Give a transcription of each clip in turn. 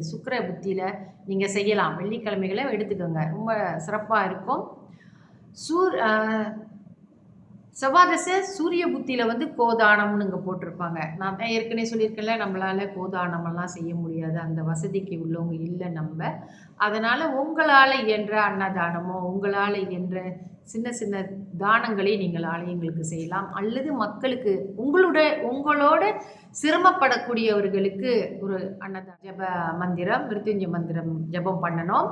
சுக்கிர புத்தியில் நீங்கள் செய்யலாம். வெள்ளிக்கிழமைகளை எடுத்துக்கோங்க. ரொம்ப சிறப்பாக இருக்கும். சூர் செவ்வாதசை சூரிய புத்தியில் வந்து கோதானம்னு இங்கே போட்டிருப்பாங்க. நான் தான் ஏற்கனவே சொல்லியிருக்கேன்ல நம்மளால் கோதானமெல்லாம் செய்ய முடியாது. அந்த வசதிக்கு உள்ளவங்க இல்லை நம்ம. அதனால் உங்களால் இயன்ற அன்னதானமோ உங்களால் இயன்ற சின்ன சின்ன தானங்களை நீங்கள் ஆலயங்களுக்கு செய்யலாம். அல்லது மக்களுக்கு உங்களோட உங்களோட சிரமப்படக்கூடியவர்களுக்கு ஒரு அன்னதான ஜப மந்திரம் மிருத்யுஞ்ச மந்திரம் ஜபம் பண்ணணும்.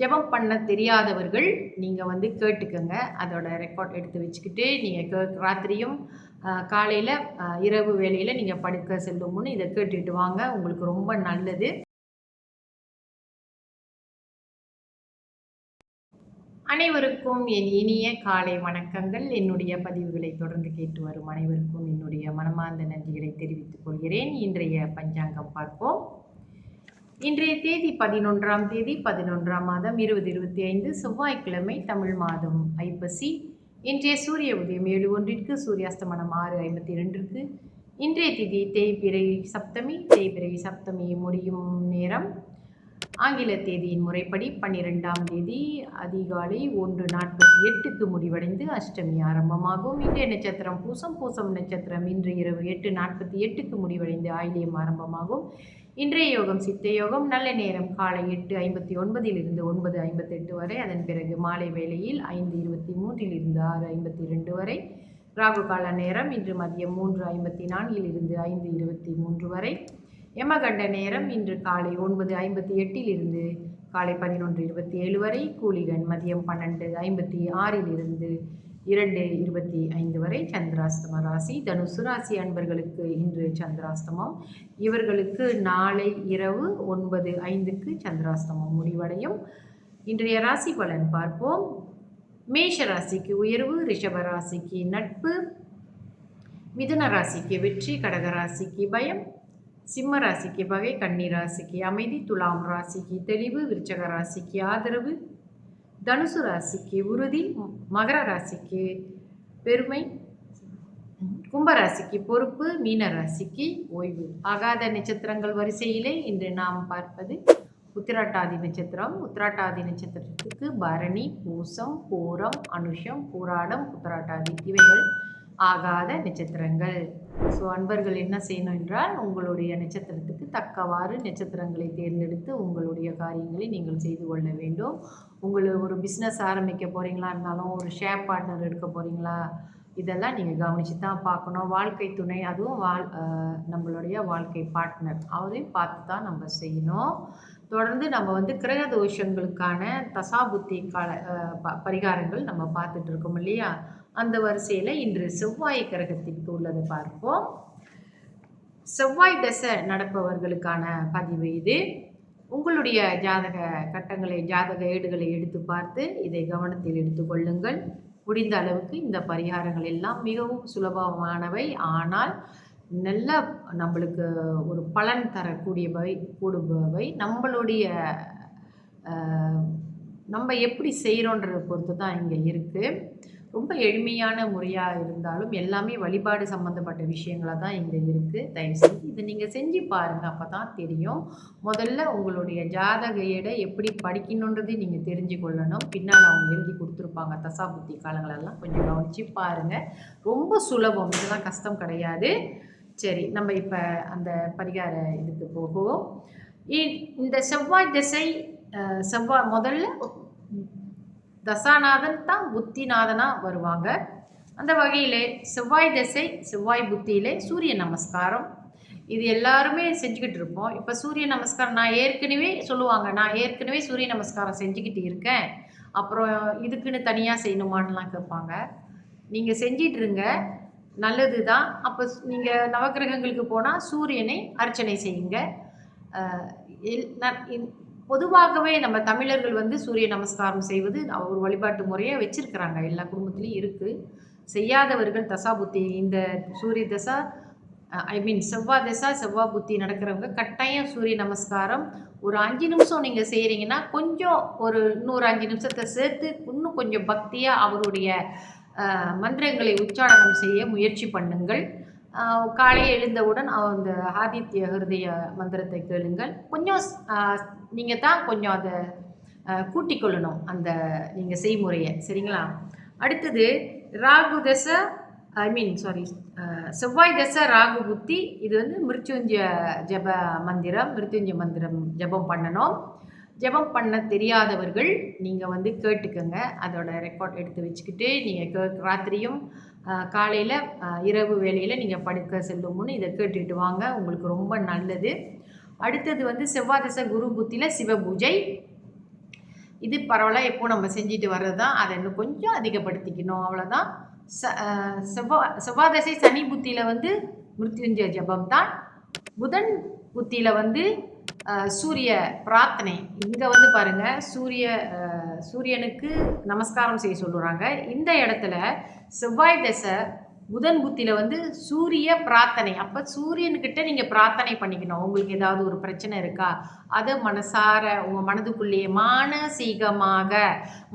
ஜெபம் பண்ண தெரியாதவர்கள் நீங்கள் வந்து கேட்டுக்கோங்க. அதோட ரெக்கார்ட் எடுத்து வச்சுக்கிட்டு நீங்கள் கே ராத்திரியும் காலையில் இரவு வேளையில் நீங்கள் படுக்க செல்லும்னு இதை கேட்டுட்டு வாங்க. உங்களுக்கு ரொம்ப நல்லது. அனைவருக்கும் என் இனிய காலை வணக்கங்கள். என்னுடைய பதிவுகளை தொடர்ந்து கேட்டு வரும் அனைவருக்கும் என்னுடைய மனமார்ந்த நன்றிகளை தெரிவித்துக் கொள்கிறேன். இன்றைய பஞ்சாங்கம் பார்ப்போம். இன்றைய தேதி பதினொன்றாம் தேதி பதினொன்றாம் மாதம் இருபது இருபத்தி ஐந்து செவ்வாய்க்கிழமை தமிழ் மாதம் ஐப்பசி. இன்றைய சூரிய உதயம் ஏழு ஒன்றிற்கு சூரியாஸ்தமனம் ஆறு ஐம்பத்தி இரண்டிற்கு. இன்றைய திதி தேய்பிறை சப்தமி தேய்பிறை சப்தமி முடியும் நேரம். ஆங்கில தேதியின் முறைப்படி பன்னிரெண்டாம் தேதி அதிகாலை ஒன்று நாற்பத்தி எட்டுக்கு முடிவடைந்து அஷ்டமி ஆரம்பமாகும். இன்றைய நட்சத்திரம் பூசம் பூசம் நட்சத்திரம் இன்று இரவு எட்டு நாற்பத்தி எட்டுக்கு முடிவடைந்து ஆயிலியம் ஆரம்பமாகும். இன்றைய யோகம் சித்த யோகம். நல்ல நேரம் காலை எட்டு ஐம்பத்தி ஒன்பதிலிருந்து ஒன்பது ஐம்பத்தெட்டு வரை. அதன் பிறகு மாலை வேளையில் ஐந்து இருபத்தி மூன்றிலிருந்து ஆறு ஐம்பத்தி ரெண்டு வரை. ராகு கால நேரம் இன்று மதியம் மூன்று ஐம்பத்தி நான்கிலிருந்து ஐந்து இருபத்தி மூன்று வரை. யமகண்ட நேரம் இன்று காலை ஒன்பது ஐம்பத்தி எட்டிலிருந்து காலை பதினொன்று இருபத்தி ஏழு வரை. கூலிகன் மதியம் பன்னெண்டு ஐம்பத்தி ஆறிலிருந்து இரண்டு இருபத்தி ஐந்து வரை சந்திராஸ்தம ராசி. தனுசு ராசி அன்பர்களுக்கு இன்று சந்திராஸ்தமம் இவர்களுக்கு நாளை இரவு ஒன்பது ஐந்துக்கு சந்திராஸ்தமம் முடிவடையும். இன்றைய ராசி பலன் பார்ப்போம். மேஷ ராசிக்கு உயர்வு ரிஷப ராசிக்கு நட்பு மிதுன ராசிக்கு வெற்றி கடக ராசிக்கு பயம் சிம்ம ராசிக்கு பகை கன்னி ராசிக்கு அமைதி துலாம் ராசிக்கு தெளிவு விருச்சக ராசிக்கு ஆதரவு தனுசு ராசிக்கு உறுதி மகர ராசிக்கு பெருமை கும்பராசிக்கு பொறுப்பு மீன ராசிக்கு ஓய்வு. ஆகாத நட்சத்திரங்கள் வரிசையிலே இன்று நாம் பார்ப்பது உத்திராட்டாதி நட்சத்திரம். உத்திராட்டாதி நட்சத்திரத்துக்கு பரணி பூசம் பூரம் அனுஷம் பூராடம் உத்திராட்டாதி. இவைகள் ஆகாத நட்சத்திரங்கள். ஸோ அன்பர்கள் என்ன செய்யணும் என்றால் உங்களுடைய நட்சத்திரத்துக்கு தக்கவாறு நட்சத்திரங்களை தேர்ந்தெடுத்து உங்களுடைய காரியங்களை நீங்கள் செய்து கொள்ள வேண்டும். உங்களை ஒரு பிஸ்னஸ் ஆரம்பிக்க போகிறீங்களா இருந்தாலும் ஒரு ஷேர் பார்ட்னர் எடுக்க போகிறீங்களா இதெல்லாம் நீங்கள் கவனித்து தான் பார்க்கணும். வாழ்க்கை துணை அதுவும் வாழ் நம்மளுடைய வாழ்க்கை பார்ட்னர் அவரையும் பார்த்து தான் நம்ம செய்யணும். தொடர்ந்து நம்ம வந்து கிரக தோஷங்களுக்கான தசாபுத்தி கால ப- பரிகாரங்கள் நம்ம பார்த்துட்டு இருக்கோம் இல்லையா? அந்த வரிசையில் இன்று செவ்வாய் கிரகத்திற்கு உள்ளதை பார்ப்போம். செவ்வாய் தசை நடப்பவர்களுக்கான பதிவு இது. உங்களுடைய ஜாதக கட்டங்களை ஜாதக ஏடுகளை எடுத்து பார்த்து இதை கவனத்தில் எடுத்துக்கொள்ளுங்கள் முடிந்த அளவுக்கு இந்த பரிகாரங்கள் எல்லாம் மிகவும் சுலபமானவை. ஆனால் நல்ல நம்மளுக்கு ஒரு பலன் தரக்கூடியவை கூடுபவை. நம்மளுடைய நம்ம எப்படி செய்கிறோன்றதை பொறுத்து தான் இங்கே இருக்குது ரொம்ப எளிமையான முறையாக இருந்தாலும் எல்லாமே வழிபாடு சம்மந்தப்பட்ட விஷயங்களாக தான் இங்கே இருக்குது தயவுசெய்து இதை நீங்கள் செஞ்சு பாருங்கள் அப்போ தான் தெரியும். முதல்ல உங்களுடைய ஜாதக எடை எப்படி படிக்கணுன்றது நீங்கள் தெரிஞ்சு கொள்ளணும். பின்னால் அவங்க எழுதி கொடுத்துருப்பாங்க. தசா புத்தி காலங்களெல்லாம் கொஞ்சம் கவனித்து பாருங்கள் ரொம்ப சுலபம். இதெல்லாம் கஷ்டம் கிடையாது. சரி நம்ம இப்போ அந்த பரிகார இதுக்கு போகுவோம் இ- இந்த செவ்வாய் திசை செவ்வாய் முதல்ல தசாநாதன் தான் புத்திநாதனாக வருவாங்க. அந்த வகையிலே செவ்வாய் திசை செவ்வாய் புத்தியிலே சூரிய நமஸ்காரம். இது எல்லாருமே செஞ்சுக்கிட்டு இருப்போம். இப்போ சூரிய நமஸ்காரம் நான் ஏற்கனவே சொல்லுவாங்க நான் ஏற்கனவே சூரிய நமஸ்காரம் செஞ்சுக்கிட்டு இருக்கேன். அப்புறம் இதுக்குன்னு தனியாக செய்யணுமான்லாம் கேட்பாங்க. நீங்கள் செஞ்சிட்ருங்க நல்லது தான் அப்போ நீங்கள் நவக்கிரகங்களுக்கு போனால் சூரியனை அர்ச்சனை செய்யுங்க. எல்- ந- இன்- பொதுவாகவே நம்ம தமிழர்கள் வந்து சூரிய நமஸ்காரம் செய்வது ஒரு வழிபாட்டு முறையாக வச்சுருக்கிறாங்க. எல்லா குடும்பத்துலேயும் இருக்குது செய்யாதவர்கள் தசாபுத்தி இந்த சூரிய தசா ஐ மீன் செவ்வாய் தசா செவ்வாய் புத்தி நடக்கிறவங்க கட்டாயம் சூரிய நமஸ்காரம். ஒரு அஞ்சு நிமிஷம் நீங்கள் செய்கிறீங்கன்னா கொஞ்சம் ஒரு இன்னொரு அஞ்சு நிமிஷத்தை சேர்த்து இன்னும் கொஞ்சம் பக்தியாக அவருடைய மந்திரங்களை உச்சாரணம் செய்ய முயற்சி பண்ணுங்கள். காலை எழுந்தவுடன் அந்த ஆதித்ய ஹிருதய மந்திரத்தை கேளுங்கள். கொஞ்சம் நீங்கள் தான் கொஞ்சம் அதை கூட்டிக்கொள்ளணும் அந்த நீங்கள் செய்முறையை. சரிங்களா? அடுத்தது ராகு தசை ஐ மீன் சாரி செவ்வாய் தசை ராகு புத்தி இது வந்து மிருத்யுஞ்ச ஜப மந்திரம் மிருத்யுஞ்ச மந்திரம் ஜபம் பண்ணணும். ஜெபம் பண்ண தெரியாதவர்கள் நீங்கள் வந்து கேட்டுக்கோங்க. அதோட ரெக்கார்ட் எடுத்து வச்சுக்கிட்டு நீங்கள் கே ராத்திரியும் காலையில் இரவு வேலையில் நீங்கள் படுக்க செல்லும் முன்னு இதை கேட்டுக்கிட்டு வாங்க. உங்களுக்கு ரொம்ப நல்லது. அடுத்தது வந்து செவ்வாதச குரு புத்தியில் சிவபூஜை. இது பரவாயில்ல எப்போ நம்ம செஞ்சுட்டு வர்றது தான் அதை இன்னும் கொஞ்சம் அதிகப்படுத்திக்கணும். அவ்வளோதான் ச செவ்வா செவ்வாதசை சனி புத்தியில் வந்து மிருத்யுஞ்சய ஜபம் தான் புதன் புத்தியில் வந்து சூரிய பிரார்த்தனை. இங்கே வந்து பாருங்கள் சூரிய சூரியனுக்கு நமஸ்காரம் செய்ய சொல்லுறாங்க இந்த இடத்துல செவ்வாய் தசை புதன் புத்தியில் வந்து சூரிய பிரார்த்தனை. அப்போ சூரியன்கிட்ட நீங்கள் பிரார்த்தனை பண்ணிக்கணும். உங்களுக்கு ஏதாவது ஒரு பிரச்சனை இருக்கா? அதை மனசார உங்கள் மனதுக்குள்ளேயே மானசீகமாக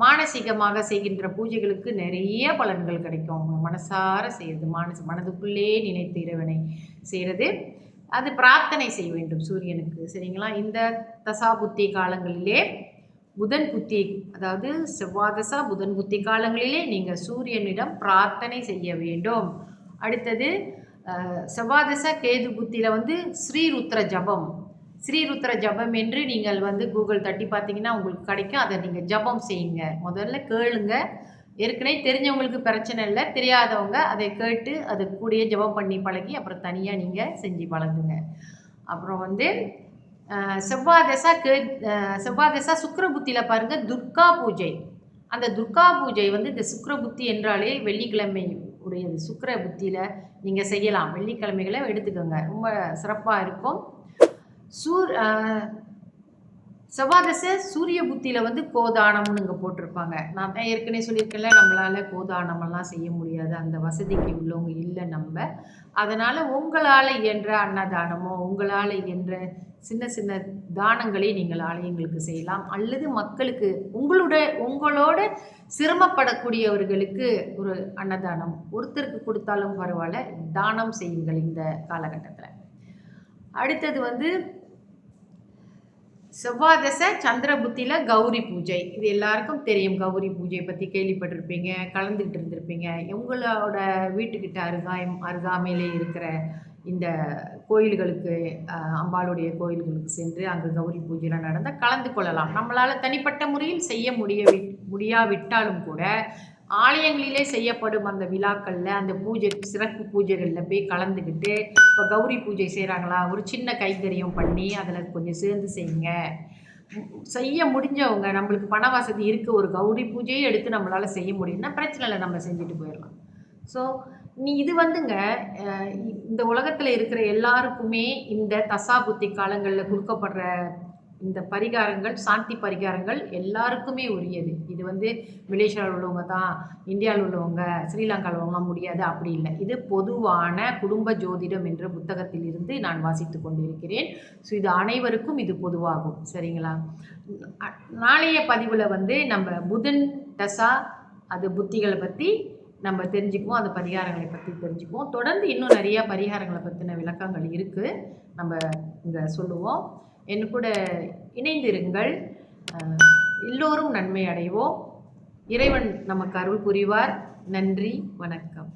மானசீகமாக செய்கின்ற பூஜைகளுக்கு நிறைய பலன்கள் கிடைக்கும். உங்கள் மனசார செய்கிறது மனசு மனதுக்குள்ளே நினைத்து இறைவனை செய்கிறது அது பிரார்த்தனை செய்ய வேண்டும் சூரியனுக்கு சரிங்களா? இந்த தசா புத்தி காலங்களிலே புதன் புத்தி அதாவது செவ்வாதசா புதன் புத்தி காலங்களிலே நீங்கள் சூரியனிடம் பிரார்த்தனை செய்ய வேண்டும். அடுத்தது செவ்வாதச கேது புத்தியில் வந்து ஸ்ரீருத்ர ஜபம். ஸ்ரீருத்ர ஜபம் என்று நீங்கள் வந்து கூகுள் தட்டி பார்த்தீங்கன்னா உங்களுக்கு கிடைக்கும். அதை நீங்கள் ஜபம் செய்யுங்க. முதல்ல கேளுங்க. ஏற்கனவே தெரிஞ்சவங்களுக்கு பிரச்சனை இல்லை தெரியாதவங்க அதை கேட்டு அது கூடயே ஜபம் பண்ணி பழகி அப்புறம் தனியாக நீங்கள் செஞ்சு பழகுங்க. அப்புறம் வந்து செவ்வாதசா கே செவ்வாதசா சுக்கர புத்தியில் பாருங்கள் துர்கா பூஜை. அந்த துர்கா பூஜை வந்து இந்த சுக்கர புத்தி என்றாலே வெள்ளிக்கிழமை உடையது. சுக்கர புத்தியில் நீங்கள் செய்யலாம். வெள்ளிக்கிழமைகளை எடுத்துக்கோங்க. ரொம்ப சிறப்பாக இருக்கும். சூர் செவ்வாதசை சூரிய புத்தியில் வந்து கோதானம்னு இங்கே போட்டிருப்பாங்க. நான் தான் ஏற்கனவே சொல்லியிருக்கேன்ல நம்மளால் கோதானமெல்லாம் செய்ய முடியாது. அந்த வசதிக்கு உள்ளவங்க இல்லை நம்ம. அதனால் உங்களால் இயன்ற அன்னதானமோ உங்களால் இயன்ற சின்ன சின்ன தானங்களை நீங்கள் ஆலயங்களுக்கு செய்யலாம். அல்லது மக்களுக்கு உங்களோட உங்களோட சிரமப்படக்கூடியவர்களுக்கு ஒரு அன்னதானம் ஒருத்தருக்கு கொடுத்தாலும் பரவாயில்ல தானம் செய்யுங்கள் இந்த காலகட்டத்தில். அடுத்தது வந்து செவ்வாதச சந்திர புத்தியில் கௌரி பூஜை. இது எல்லாருக்கும் தெரியும். கௌரி பூஜையை பற்றி கேள்விப்பட்டிருப்பீங்க கலந்துக்கிட்டு இருந்திருப்பீங்க. உங்களோட வீட்டுக்கிட்ட அருகாயம் அருகாமையிலே இருக்கிற இந்த கோயில்களுக்கு அம்பாளுடைய கோயில்களுக்கு சென்று அங்கே கௌரி பூஜைலாம் நடந்தால் கலந்து கொள்ளலாம். நம்மளால் தனிப்பட்ட முறையில் செய்ய முடிய முடியாவிட்டாலும் கூட ஆலயங்களிலே செய்யப்படும் அந்த விழாக்களில் அந்த பூஜை சிறப்பு பூஜைகளில் போய் கலந்துக்கிட்டு இப்போ கௌரி பூஜை செய்கிறாங்களா ஒரு சின்ன கைங்கரியம் பண்ணி அதில் கொஞ்சம் சேர்ந்து செய்யுங்க. செய்ய முடிஞ்சவங்க நம்மளுக்கு பண வசதி இருக்குது ஒரு கௌரி பூஜையை எடுத்து நம்மளால் செய்ய முடியும்னா பிரச்சனை இல்லை நம்ம செஞ்சுட்டு போயிடலாம். ஸோ நீ இது வந்துங்க இந்த உலகத்தில் இருக்கிற எல்லாருக்குமே இந்த தசா புத்தி காலங்களில் கொடுக்கப்படுற இந்த பரிகாரங்கள் சாந்தி பரிகாரங்கள் எல்லாருக்குமே உரியது. இது வந்து மலேசியாவில் உள்ளவங்க தான் இந்தியாவில் உள்ளவங்க ஸ்ரீலங்காவில் உள்ளவங்க முடியாது அப்படி இல்லை. இது பொதுவான குடும்ப ஜோதிடம் என்ற புத்தகத்தில் இருந்து நான் வாசித்து கொண்டிருக்கிறேன். ஸோ இது அனைவருக்கும் இது பொதுவாகும். சரிங்களா? நாளைய பதிவில் வந்து நம்ம புதன் தசா அது புத்திகளை பற்றி நம்ம தெரிஞ்சுக்குவோம் அந்த பரிகாரங்களை பற்றி தெரிஞ்சுக்குவோம். தொடர்ந்து இன்னும் நிறையா பரிகாரங்களை பற்றின விளக்கங்கள் இருக்குது நம்ம இங்கே சொல்லுவோம். என் கூட இணைந்திருங்கள். எல்லோரும் நன்மை அடைவோம். இறைவன் நமக்கு அருள் புரிவார். நன்றி வணக்கம்.